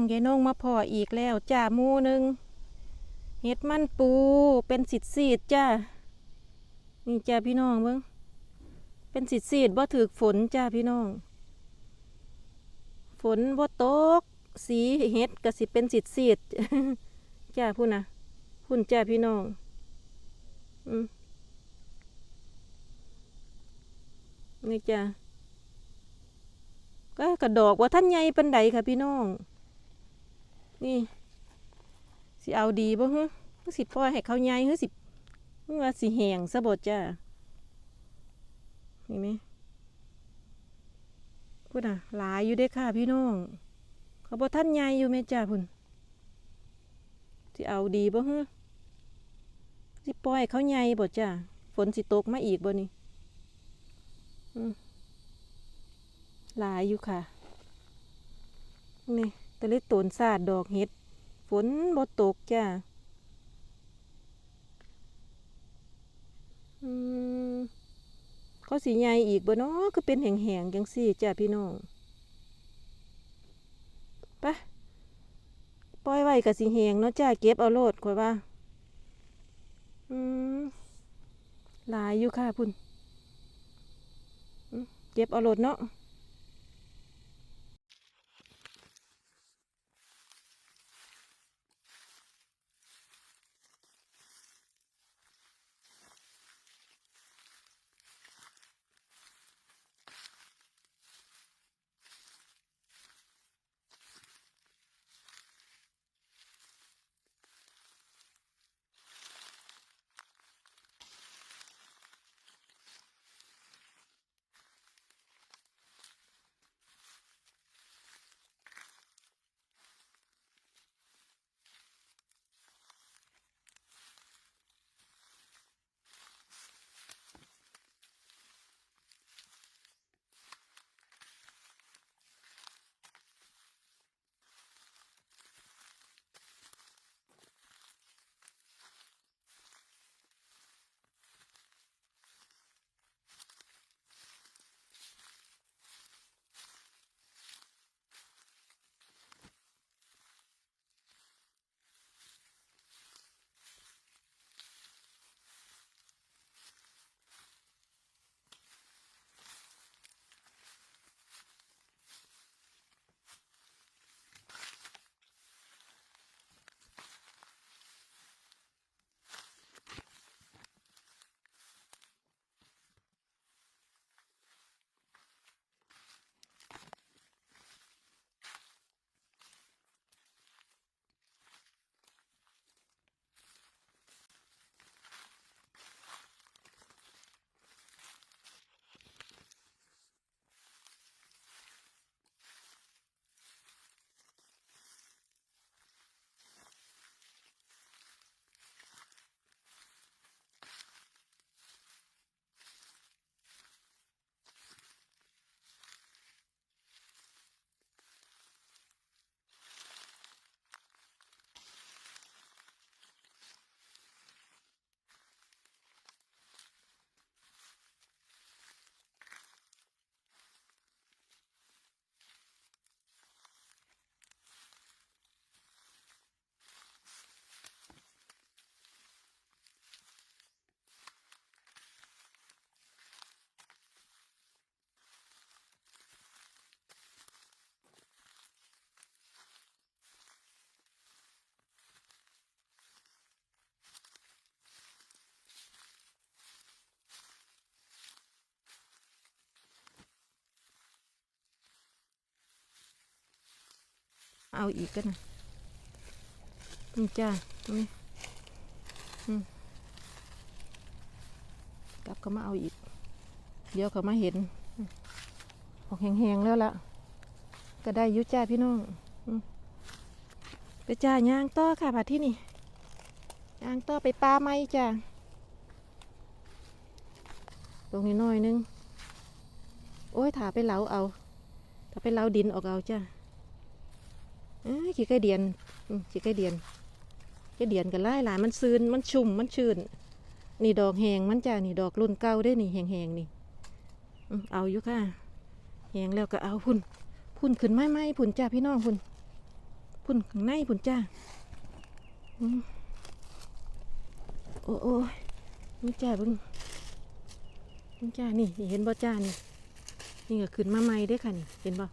องยายน้องมาพออีกแล้วจ้ามูหนึ่งเห็ดมันปูเป็นสิดสีดจ้านี่จ้าพี่น้องเบิ้งเป็นสิดสีดบ่ถือฝนจ้าพี่น้อง ฝนบ่ตก สีเห็ดก็สิเป็นสิดสีดจ้าพุ่นะพุ่นจ้าพี่น้องอืมนี่จ้าก็กระดอกว่าท่านใหญ่ปันใดค่ะพี่น้อง นี่สิเอาดีบ่ฮะคือสิปล่อยให้เขาใหญ่คือสิคือว่าสิแหงซะบ่จ้านี่ไหมพุ่นอะหลายอยู่เด้ค่ะพี่น้อง เขาบ่ท่านใหญ่อยู่แม่จ้าพุ่นสิเอาดีบ่ฮะสิปล่อยให้เขาใหญ่บ่จ้าฝนสิตกมาอีกบ่นี่หลายอยู่ค่ะนี่ ตะลิตนสาดดอกเห็ด ฝนบ่ตกจ้าอืมเขาสีใหญ่อีกบ่เนาะก็เป็นแห้งๆจังซี่จ้าพี่น้องปะปล่อยไว้กับสีแหงเนาะจ้าเก็บเอาโลดข่อยว่าอืมหลายอยู่ค่ะพุ่นเก็บเอาโลดเนาะ เอาอีกกันนะนี่จ้านี่อืมกลับเขามาเอาอีก เดี๋ยวเขามาเห็น ออกแหงๆแล้วล่ะ ก็ได้ยุจ้าพี่น้องไปจ้าย่างต่อค่ะบัดที่นี่ย่างต่อไปปลาไหมจ้าตรงนี้น้อยนึง โอ้ยถาไปเหลาเอา ถ้าไปเหลาดินออกเอาจ้า ขี้ไก่เดียนขี้ไก่เดียนไก่เดียนกันไล่หลายมันซืนมันชุ่มมันชื้นนี่ดอกแหงมันจ้านี่ดอกรุ่นเก่าได้นี่แหงแหงนี่เอาอยู่ค่ะแหงแล้วก็เอาพุ่นพุ่นขึ้นไม้ไม้พุ่นจ้าพี่น้องพุ่นพุ่นข้างในพุ่นจ้าโอ้โอ้ยนี่จ้าเบิ่งนี่จ้านี่เห็นบ่จ้านี่นี่ก็ขึ้นมาใหม่เด้ค่ะนี่เห็นบ่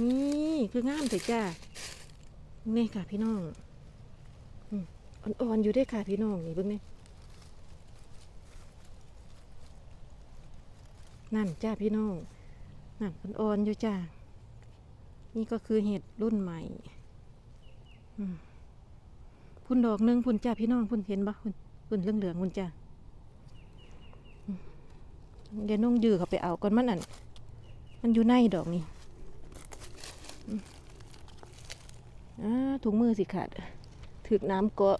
นี่คืองามเถอะจ้า นี่ค่ะพี่น้องอ่อนๆอยู่ด้อค่ะพี่น้องนี่เบิ่งนี่นั่นจ้าพี่น้องนั่นอ่อนๆอยู่จ้านี่ก็คือเห็ดรุ่นใหม่พุ่นดอกหนึงพุ่นจ้าพี่น้องพุ่นเห็นปะพุ่นพุ่นเหลืองๆพุ่นจ้าเดี๋ยวน้องยื้อเขาไปเอาก่อนมันอันมันอยู่ในดอกนี่อืมอ่า ถุงมือสิขาดถึกน้ำเกาะ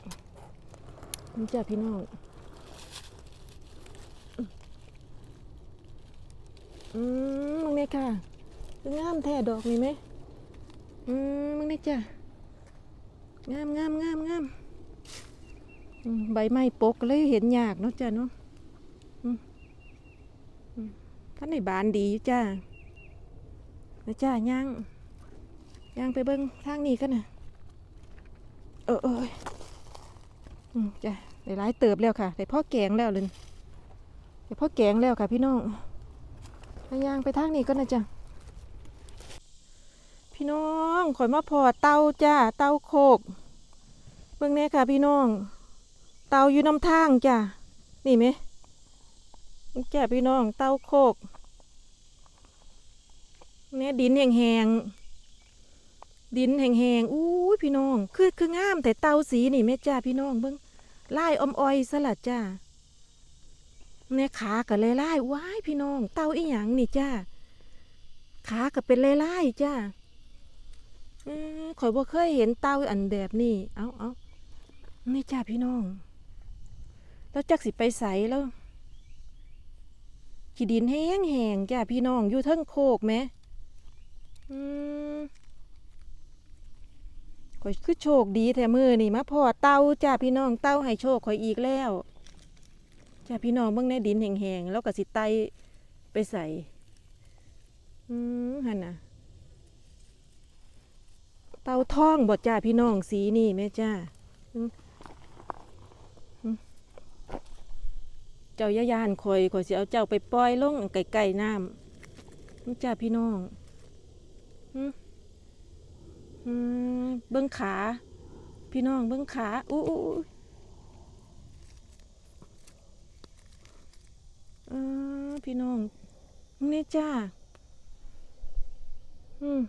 นี่จ้าพี่น้องอืมมึงเนี่ยค่ะงามแท้ดอกนี่ไหมอืมมึงนี่จ้ะงามงามงามงามใบไม้ปกเลยเห็นยากเนาะจ้ะเนาะท่านในบานดีอยู่จ้านะจ้าย่าง ย่างไปเบิ้งทางนี้กันนะเออเอออืมจ้ะได้หลายเติบแล้วค่ะได้พ่อแกงแล้วเลยได้พ่อแกงแล้วค่ะ พี่น้องไปย่างไปทางนี้ก็นะจ้ะพี่น้องข่อยมาพอเตาจ้าเตาโคกเบิ่งแน่ค่ะ พี่น้อง เตาอยู่น้ำทางจ้านี่ไหมนี่จ้าพี่น้องเตาโคกแม่ดินแห้งๆ ดินแห้งๆอู้ยพี่น้อง คือคืองามแต่เตาสีนี่แม่จ้าพี่น้องเบิ่งลายอมอ้อยสลัดจ้าแม่ยขากับลายลายว้ายพี่น้อง เตาอีหยังนี่จ้าขากับเป็นเลายลายจ้าอืมข่อยบ่เคยเห็นเตาอันแบบนี้ เอาเอานี่จ้าพี่น้อง แล้วจักสิไปใสแล้วขี้ดินแห้งแห้งจ้าพี่น้องอยู่เทิงโคกไหมอืม ข่อยคือโชคดีแท้มือนี่มาพอเต่าจ้าพี่น้องเต่าให้โชคข่อยอีกแล้วจ้าพี่น้องเบิ่งในดินแห้งๆแล้วก็สิไตไปใส่อืมหันน่ะเต้าท่องบดจ้าพี่น้องสีนี่แม่จ้าเจ้าย่ายานคอยคอยสิเอาเจ้าไปปล่อยลงไก่ไก่น้ำจ้าพี่น้องอืม อืมเบิ้องขา พี่น้องเบิ้องขาอู้อู้อ้าพี่น้องนี่จ้าอืม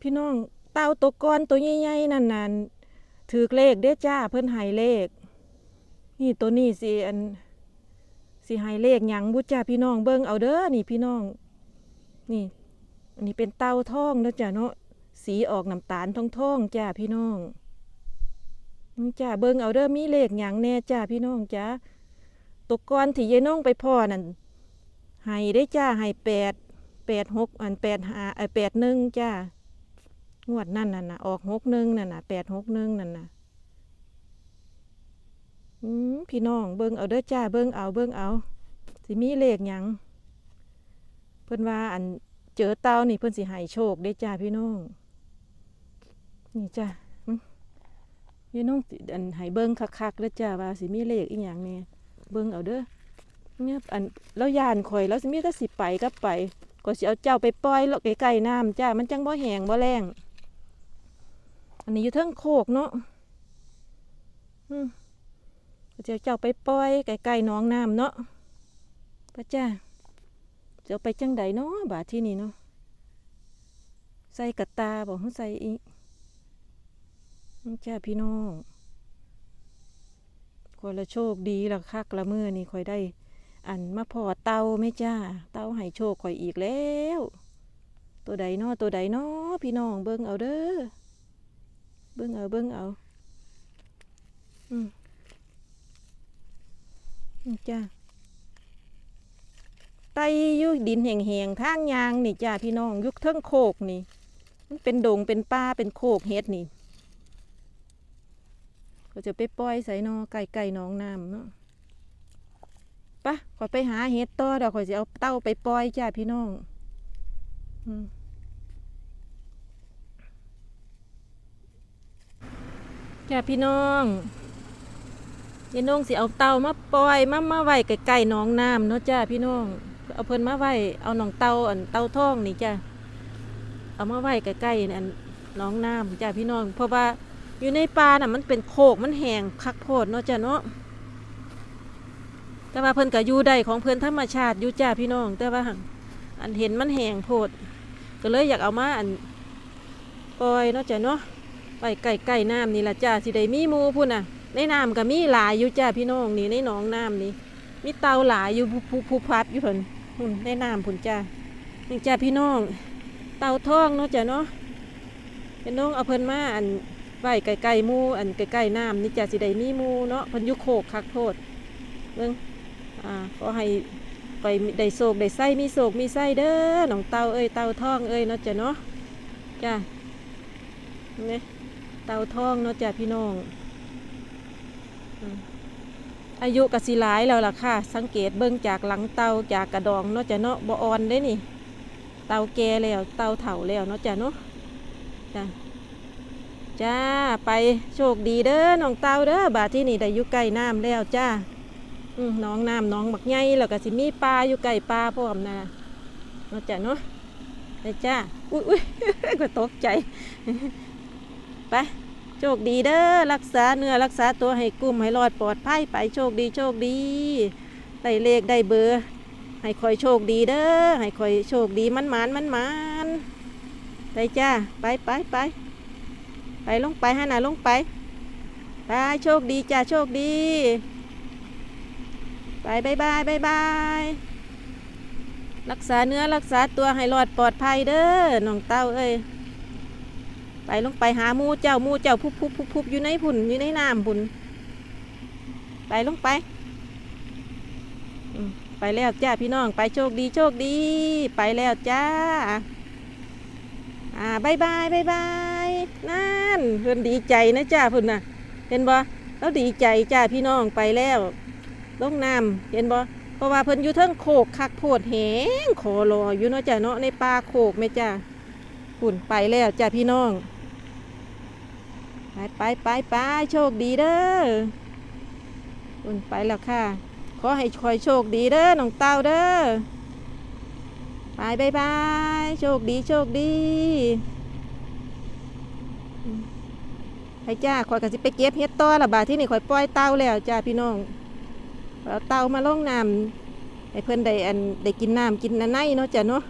พี่น้อง เต่าตัวก้อนตัวใหญ่ๆนั่นน่ะถือเลขเด้จ้า เพิ่นให้เลข นี่ตัวนี้สิอันสิให้เลขหยังบุจ้าพี่น้องเบิ่งเอาเด้อนี่พี่น้อง นี่ อันนี้เป็นเต่าทองเด้อจ้าเนาะ สีออกน้ำตาลทองทองๆจ้าพี่น้องจ้าเบิ่งเอาเด้อมีเลขหยังแน่จ้าพี่น้องจ้าตัวก้อนที่ยายน้องไปพ่อนั่นให้ได้จ้าให้แปดแปดหกอันแปดห้าไอแปดหนึ่งจ้างวดนั่นน่ะนะออกหกหนึ่งนั่นน่ะแปดหกหนึ่งนั่นน่ะพี่น้องเบิ่งเอาเด้อจ้าเบิ่งเอาเบิ่งเอาสิมีเลขหยังเพิ่นว่าอันเจอเต่านี่เพิ่นสิให้โชคได้จ้าพี่น้อง นี่จ้าอืมพี่น้องอันให้เบิ่งคักๆเด้อจ้าว่าสิมีเลขอีหยังแน่เบิ่งเอาเด้อเนี่ยอันแล้วยานข่อยแล้วสิมีแต่สิไปก็ไปก็สิเอาเจ้าไปปล่อยแล้วใกล้ๆน้ำจ้ามันจังบ่แหงบ่แรงอันนี้อยู่เทิงโคกเนาะอืมก็จะเจ้าไปปล่อยไก่ๆหน้องน้ำเนาะพระจ้าจะเอาไปจังใดเนาะบาทที่นี่เนาะใส่กระตาบอกให้ใส่อีก นี่จ้าพี่น้องคอยละโชคดีละคักละเมือนี่คอยได้ อันมาพอเตาไม่จ้า เตาให้โชคคอยอีกแล้ว ตัวใดเนาะตัวใดเนาะพี่น้องเบิ่งเอาเด้อ เบิ่งเอาเบิ่งเอาอืมนี่จ้าไตยู่ดินแห่งๆทางยางนี่จ้าพี่น้องยุคเทิงโคกนี่ มันเป็นดงเป็นป่าเป็นโคกเฮ็ดนี่ ก็จะไปปล่อยใส่นอไก่ไก่น้องน้ำเนาะปะขอไปหาเฮ็ดต่อเดี๋ยวขอจะเอาเต้าไปปล่อยจ้าพี่น้องจ้าพี่น้องยายน้องสิเอาเตามาปล่อยมามาไว้ใกล้ๆหนองน้ำเนาะจ้าพี่น้อง เอาเพิ่นมาไว้เอาหนองเตาอันเตาท่องนี่จ้าเอามาไว้ใกล้ๆอันหนองน้ำจ้าพี่น้อง เพราะว่า อยู่ในป่าน่ะมันเป็นโคกมันแหงคักโพดเนาะจ้าเนาะแต่ว่าเพิ่นก็อยู่ได้ของเพิ่นธรรมชาติอยู่จ้าพี่น้อง แต่ว่าอันเห็นมันแหงโพด ก็เลยอยากเอามาอันปล่อยเนาะจ้าเนาะไปใกล้ๆน้ำนี่ละจ้าสิได้มีมูพุ่นน่ะ ในน้ำก็มีหลายอยู่จ้าพี่น้องนี่ในหนองน้ำนี่มีเตาหลายอยู่ผู้ผู้ผัดอยู่เพิ่นพุ่นในน้ำพุ่นจ้านี่จ้าพี่น้อง เตาทองเนาะจ้าเนาะพี่น้องเอาเพิ่นมาอัน ไว้ใกล้ๆมูอันใกล้ๆน้ำนี่จ้าสิได้มีมูเนาะพิ่นยู่โคกคักโพดเบิ่งอ่าขอให้ไปได้โศกได้ไส้มีโศกมีไส้เด้อน้องเตาเอ้ยเตาทองเอ้ยเนาะจ้าเนาะจ้าเนี่ยเตาทองเนาะจ้ะพี่น้องอายุกสิหลายแล้วล่ะค่ะ สังเกตเบิ่งจากหลังเตาจากกระดองเนาะจ้ะเนาะบ่อ่อนได้นี่ เตาแก่แล้วเตาเฒ่าแล้วเนาะจ้ะเนาะจ้ะ จ้าไปโชคดีเด้อน้องเตาเด้อบาที่นี่ได้อยู่ใกล้น้ำแล้วจ้าน้องน้ำน้องบักใหญ่แล้วก็สิมีปลาอยู่ใกล้ปลาพร้อมนะเนาะจ้ะเนาะไปจ้าอุ้ยอุ้ยก็ตกใจไปโชคดีเด้อรักษาเนื้อรักษาตัวให้กลุ่มให้รอดปลอดภัยไปโชคดีโชคดีได้เลขได้เบอร์ให้คอยโชคดีเด้อให้คอยโชคดีมันหมานมันหมานไปจ้าไปไปไป ไปลงไปฮะนะลงไปไปโชคดีจ้าโชคดี ไปบายบายบายบายรักษาเนื้อรักษาตัวให้รอดปลอดภัยเด้อน้องเต้าเอ้ยไปลงไปหาหมูเจ้าหมูเจ้าพุบพุบพุบพุบอยู่ในผุนอยู่ในน้ำผุนไปลงไปไปแล้วจ้าพี่น้องไปโชคดีโชคดี ไปแล้วจ้าอ่าบายบายบายบาย นั่นเพื่อนดีใจนะจ้าเพุ่นน่ะ เห็นบ่แล้วดีใจจ้าพี่น้องไปแล้วลงน้ำเห็นบ่เพราะว่าเพิ่นอยู่เทิงโขกคักโพดแหงขอรออยู่เนาะจ้าเนาะในป่าโขกไหมจ้าพุ่นไปแล้วจ้าพี่น้อง ไปไปไปไปโชคดีเด้ออุ่นไปแล้วค่ะ ขอให้คอยโชคดีเด้อน้องเต้าเด้อไปบายบายโชคดีโชคดีอืม ไปจ้าคอยกันสิไปเก็บเฮ็ดต่อละบาทที่นี่คอยปล่อยเต้าแล้วจ้าพี่น้องเอาเต้ามาลงน้ำให้เพื่อนได้อันได้กินน้ำกินอันไหนเนาะจ้ะเนาะ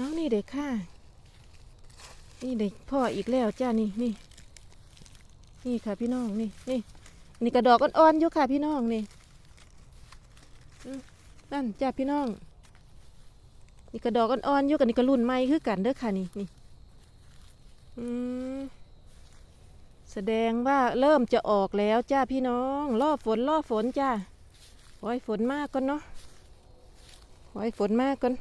น้องนี่เด็กค่ะ นี่เด็กพ่ออีกแล้วจ้านี่นี่นี่ค่ะพี่น้องนี่นี่นี่กระดอกอ่อนๆอยู่ค่ะพี่น้องนี่นั่นจ้าพี่น้อง นี่กระดอกอ่อนๆอยู่กับนี่กระรุ่นไม้คือกันเด้อค่ะนี่นี่อืมแสดงว่าเริ่มจะออกแล้วจ้าพี่น้องรอฝนรอฝนจ้าขอให้ฝนมากก่อนเนาะขอให้ฝนมากก่อน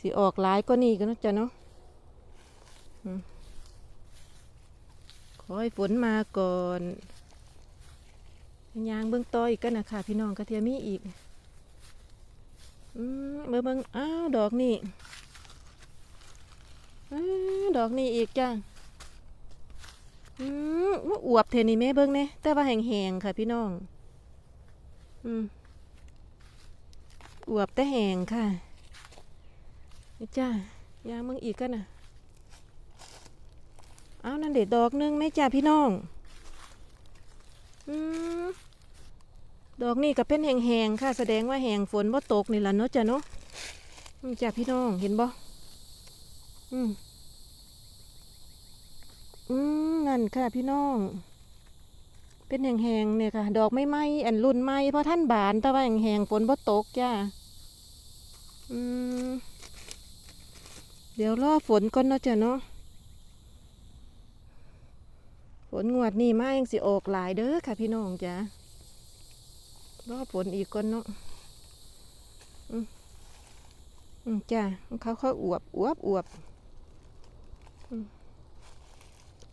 สิออกหลายก็นี่กันนะจ้ะเนาะขอให้ฝนมาก่อนยางเบื้องต้ออีกกันนะค่ะ พี่น้องกระเทียมมีอีกเบิ่งเบิ่งอ้าวดอกนี่ดอกนี่อีกจ้ะอืมว่าอวบเทนี่แม่เบิ่งเนี่ยแต่ว่าแห้งๆค่ะพี่น้อง อืมอวบแต่แห้งค่ะ นี่จ้ายางมึงอีกกันนะเอานั่นเด็ดดอกนึงไหม่จ้าพี่น้องอืมดอกนี่ก็เป็นแหงๆค่ะ แสดงว่าแหงฝนว่าตกนี่แหละเนาะจ้ะเนาะจ้าพี่น้องเห็นบ่อืมอืมนั่นค่ะพี่น้อง เป็นแหงๆเนี่ยค่ะ ดอกไม่ไหมอันรุ่นไหมเพราะท่านบานแต่ว่าแหงๆฝนว่าตกจ้าอืม ดี๋ยวรอฝนก่อนเนาะจ้ะเนาะฝนงวดนี่มายังสิออกหลายเด้อค่ะพี่น้องจ้ะรอฝนอีกก่อนเนาะอืมอืมจ้ะเขาเขาอวบอวบอวบ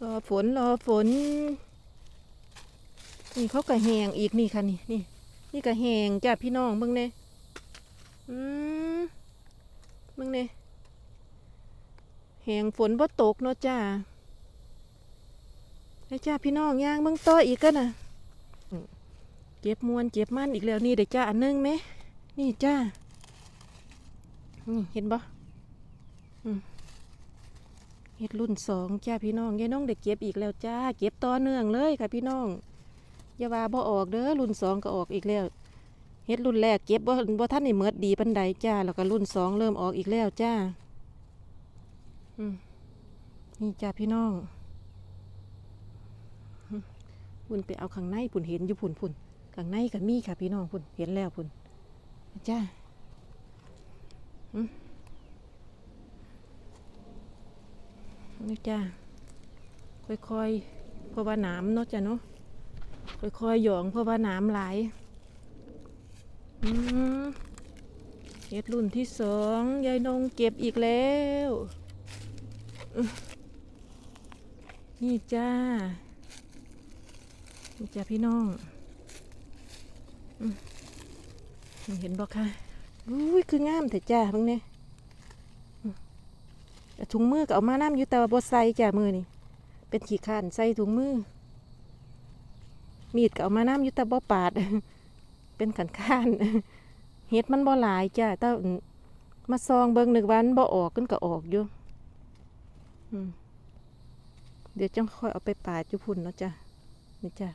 รอฝนรอฝน นี่เขาก็แหงอีกนี่ค่ะนี่นี่นี่ก็แหงจ้ะพี่น้องเบิ่งเน่อืมเบิ่งเน่ แหงฝนบ่ตกเนาะจ้าไอ้จ้าพี่น้องย่างเบิ่งต่ออีกกันน่ะเจ็บมวนเจ็บมันอีกแล้วนี่เด้จ้าอันนึงไหมนี่จ้านี่เห็นบ่เฮ็ดรุ่นสองจ้าพี่น้องยายน้องได้เก็บอีกแล้วจ้า เก็บต่อเนื่องเลยค่ะพี่น้องอย่าว่าบ่ออกเด้อรุ่นสองก็ออกอีกแล้วเฮ็ดรุ่นแรกเก็บบ่บ่ทันได้เมิดดีปานใดจ้า แล้วก็รุ่นสองเริ่มออกอีกแล้วจ้า นี่จ้าพี่น้องพุ่นไปเอาข้างในพุ่นเห็นอยู่พุ่นพุ่นข้างในก็มีค่ะพี่น้องพุ่นเห็นแล้วพุ่นจ้านี่จ้าค่อยๆเพราะว่านามเนาะจ้าเนาะค่อยๆหยองเพราะว่าน้ำไหลายอืมเฮ็ดรุ่นที่สองยายนงเก็บอีกแล้ว นี่จ้า นี่จ้าพี่น้องอเห็นบอกค่ะอุ้ยคืองามแต่จ้าเพิ่งเนี่ยถุงมือก็เอามาน้ำอยู่แต่ว่าบดใส่จ้ามือนี่ เป็นขี้ข้านใส่ถุงมือ มีดก็เอามาน้ำอยุตาบ่ปาด เป็นขันข้านเฮ็ดมันบ่หลายจ้าแต่มาซองเบิ่งหนึกวามันบ่ออกกันก็ออกอยู่ เดี๋ยวจังค่อยเอาไปป่าจุพุ่นเนาะจ้ะนี่จ้ะ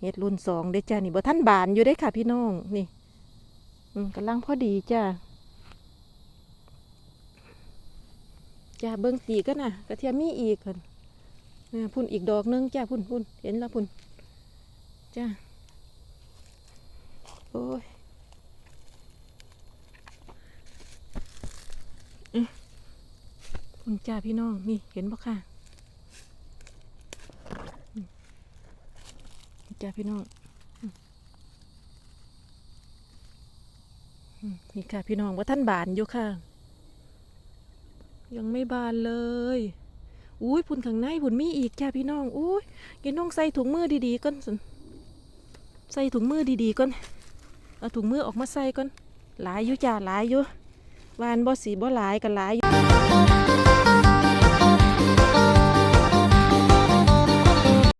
เฮ็ดรุ่นสองเด้จ้านี่บ่ท่านบานอยู่ได้ค่ะพี่น้องนี่อืมกำลังพอดีจ้าจ้าเบิ่งตีกันน่ะกระเทียมมีอีกเพิ่นนี่พุ่นอีกดอกหนึงจ้าพุ่นพุ่นเห็นแล้วพุ่นจ้าโอ้ยอื้อ คุณจ้าพี่น้อง นี่เห็นปะค่ะอืมจ้าพี่น้องนี่ค่ะพี่น้องว่าท่านบานอยู่ค่ะ ยังไม่บานเลยอุ้ยพุ่นข้างในพุ่นมีอีกจ้าพี่น้องอุ้ยกินน้องใส่ถุงมือดีๆก่อนใส่ถุงมือดีๆก่อนเอาถุงมือออกมาใส่ก่อนหลายอยู่จ้าหลายอยู่วานบ่สีบ่หลายกันหลายอยู่